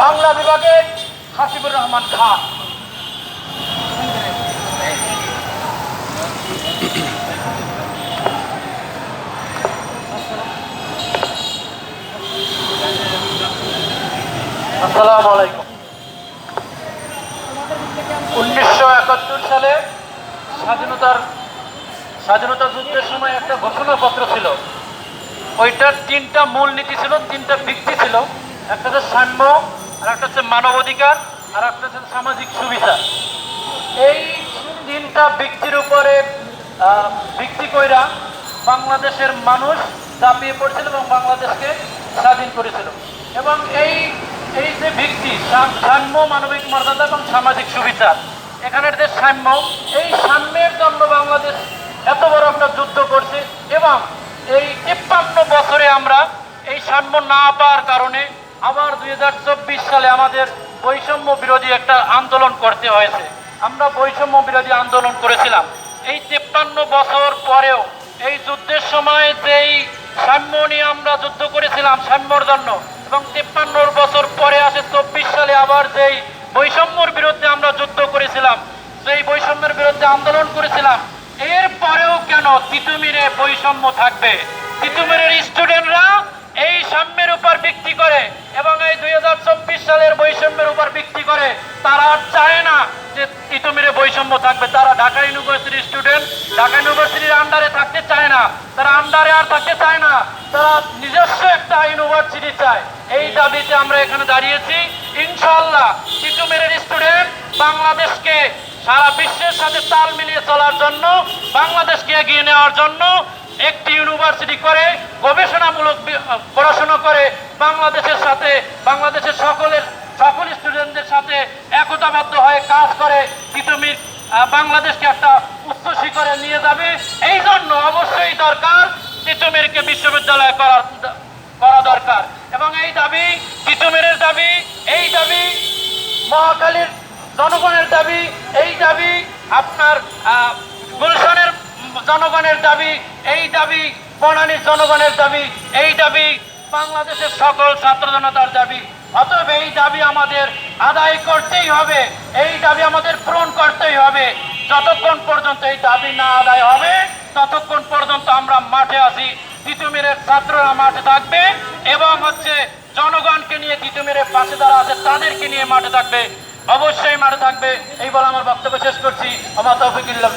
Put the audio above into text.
বাংলা বিভাগের হাসিবুর রহমান খান। আসসালামু উনিশশো একাত্তর সালে স্বাধীনতার স্বাধীনতা যুদ্ধের সময় একটা ঘোষণাপত্র ছিল। ওইটার তিনটা মূল নীতি ছিল, তিনটা ভিত্তি ছিল। একটা হচ্ছে সাম্য আর একটা হচ্ছে মানবাধিকার আর একটা হচ্ছে সামাজিক সুবিধা। এই তিনটা ভিত্তির উপরে ভিত্তি কইরা বাংলাদেশের মানুষ দাপিয়ে পড়ছিল এবং বাংলাদেশকে স্বাধীন করেছিল। এবং এই এই যে ভিত্তি সাম্য, মানবিক মর্যাদা এবং সামাজিক সুবিধা, এখানের যে সাম্য, এই সাম্যের জন্য বাংলাদেশ এত বড় একটা যুদ্ধ করছে এবং এই তিপ্পান্ন বছরে আমরা এই সাম্য না পাওয়ার কারণে আবার দুই হাজার চব্বিশ সালে আমাদের বৈষম্য বিরোধী একটা আন্দোলন করতে হয়েছে। আমরা বৈষম্য বিরোধী আন্দোলন করেছিলাম। এই তেপ্পান্ন বছর পরেও এই যুদ্ধের সময় যেই সাম্য নিয়ে আমরা যুদ্ধ করেছিলাম সাম্যর জন্য, এবং তিপ্পান্ন বছর পরে আসে চব্বিশ সালে আবার যেই বৈষম্যর বিরুদ্ধে আমরা যুদ্ধ করেছিলাম সেই বৈষম্যের বিরুদ্ধে আন্দোলন করেছিলাম এরপরেও কেন তিতুমিরে বৈষম্য থাকবে? তিতুমিরের স্টুডেন্টরা এই উপর ভিত্তি করে এবং এই দুই হাজার চব্বিশ সালের বৈষম্যের উপর ভিত্তি করে, তারা চায় না যে তিতুমিরে বৈষম্য থাকবে। তারা ঢাকা ইউনিভার্সিটির স্টুডেন্ট, ঢাকা ইউনিভার্সিটির আন্ডারে থাকতে চায় না। তারা আন্ডারে আর থাকতে চায় না। তারা নিজস্ব একটা ইউনিভার্সিটি চায়। এই দাবিতে আমরা এখানে দাঁড়িয়েছি। ইনশাল্লাহ তিতুমিরের স্টুডেন্ট বাংলাদেশকে সারা বিশ্বের সাথে তাল মিলিয়ে চলার জন্য, বাংলাদেশকে এগিয়ে নেওয়ার জন্য একটি ইউনিভার্সিটি করে গবেষণামূলক পড়াশোনা করে বাংলাদেশের সাথে বাংলাদেশের সকলের সকল স্টুডেন্টদের সাথে একতাবদ্ধ হয়ে কাজ করে তিতুমির বাংলাদেশকে একটা উচ্চ শিখরে নিয়ে যাবে? এই জন্য অবশ্যই দরকার তিতুমিরকে বিশ্ববিদ্যালয় করার করা দরকার। এবং এই দাবি তিতুমিরের দাবি? এই দাবি মহাকালীর জনগণের দাবি। এই দাবি আপনার আহ, গুলশানের জনগণের দাবি, এই দাবি বনানীর জনগণের দাবি, এই দাবি বাংলাদেশের সকল ছাত্র জনতার দাবি। অতএব এই দাবি আমাদের আদায় করতেই হবে, এই দাবি আমাদের পূরণ করতেই হবে। যতক্ষণ পর্যন্ত এই দাবি না আদায় হবে, ততক্ষণ পর্যন্ত আমরা মাঠে আছি। তিতুমিরের ছাত্ররা মাঠে থাকবে এবং হচ্ছে জনগণকে নিয়ে তিতুমিরের পাশে যারা আছে, তাদেরকে নিয়ে মাঠে থাকবে। অবশ্যই মাঠে থাকবে। এই বলে আমার বক্তব্য শেষ করছি। আমার তৌফিকুল্লাহ